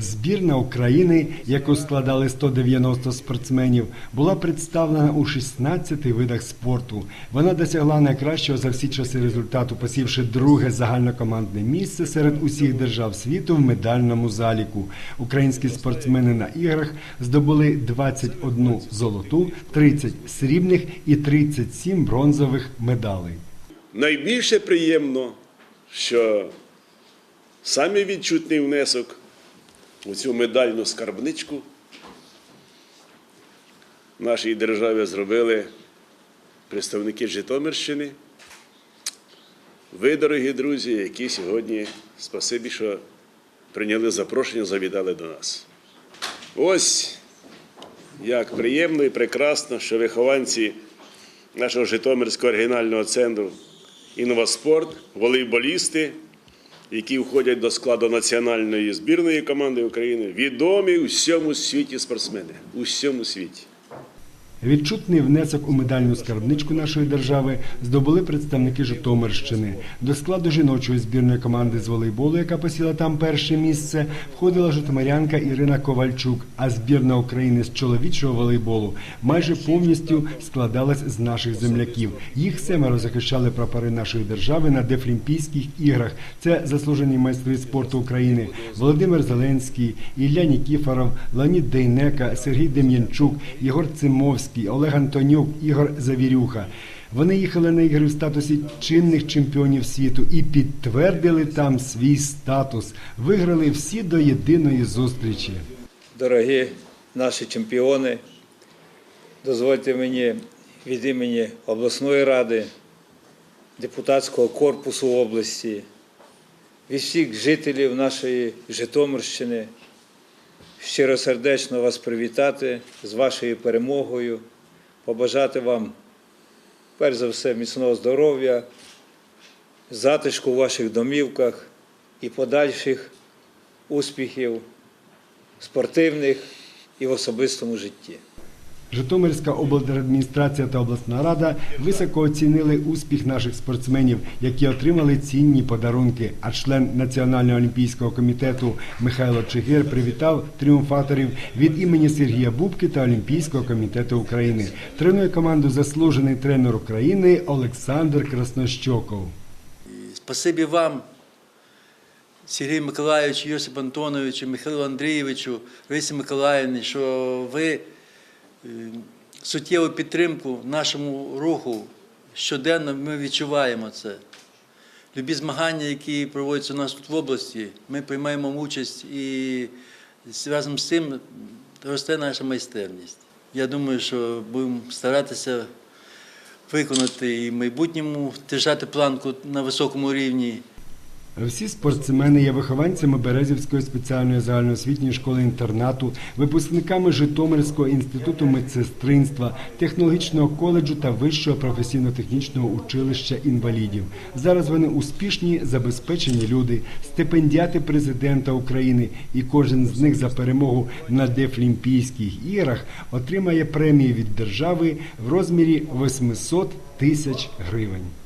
Збірна України, яку складали 190 спортсменів, була представлена у 16 видах спорту. Вона досягла найкращого за всі часи результату, посівши друге загальнокомандне місце серед усіх держав світу в медальному заліку. Українські спортсмени на іграх здобули 21 золоту, 30 срібних і 37 бронзових медалей. Найбільше приємно, що самий відчутний внесок у цю медальну скарбничку нашій державі зробили представники Житомирщини. Ви, дорогі друзі, які сьогодні, спасибі, що прийняли запрошення, завітали до нас. Ось як приємно і прекрасно, що вихованці нашого Житомирського оригінального центру «Інноваспорт», волейболісти, які входять до складу національної збірної команди України, відомі у всьому світі спортсмени. У всьому світі. Відчутний внесок у медальну скарбничку нашої держави здобули представники Житомирщини. До складу жіночої збірної команди з волейболу, яка посіла там перше місце, входила житомирянка Ірина Ковальчук. А збірна України з чоловічого волейболу майже повністю складалась з наших земляків. Їх семеро захищали прапори нашої держави на Дефлімпійських іграх. Це заслужені майстри спорту України Володимир Зеленський, Ілля Нікіфоров, Леонід Дейнека, Сергій Дем'янчук, Єгор Цимовський, Олег Антонюк, Ігор Завірюха. Вони їхали на ігри в статусі чинних чемпіонів світу і підтвердили там свій статус. Виграли всі до єдиної зустрічі. дорогі наші чемпіони, дозвольте мені від імені обласної ради, депутатського корпусу області, від всіх жителів нашої Житомирщини щиросердечно вас привітати з вашою перемогою, побажати вам, перш за все, міцного здоров'я, затишку у ваших домівках і подальших успіхів спортивних і в особистому житті. Житомирська облдержадміністрація та обласна рада високо оцінили успіх наших спортсменів, які отримали цінні подарунки. А член Національного олімпійського комітету Михайло Чигир привітав тріумфаторів від імені Сергія Бубки та Олімпійського комітету України. Тренує команду заслужений тренер України Олександр Краснощоков. Спасибі вам, Сергій Миколайович, Йосип Антоновичу, Михайлу Андрійовичу, Раїсі Миколаївні, що ви суттєву підтримку нашому руху щоденно ми відчуваємо це. Любі змагання, які проводяться у нас тут в області, ми приймаємо участь і разом з цим росте наша майстерність. Я думаю, що будемо старатися виконати і в майбутньому держати планку на високому рівні. Всі спортсмени є вихованцями Березівської спеціальної загальноосвітньої школи інтернату, випускниками Житомирського інституту медсестринства, технологічного коледжу та вищого професійно-технічного училища інвалідів. Зараз вони успішні, забезпечені люди, стипендіати президента України, і кожен з них за перемогу на Дефлімпійських іграх отримає премії від держави в розмірі 800 тисяч гривень.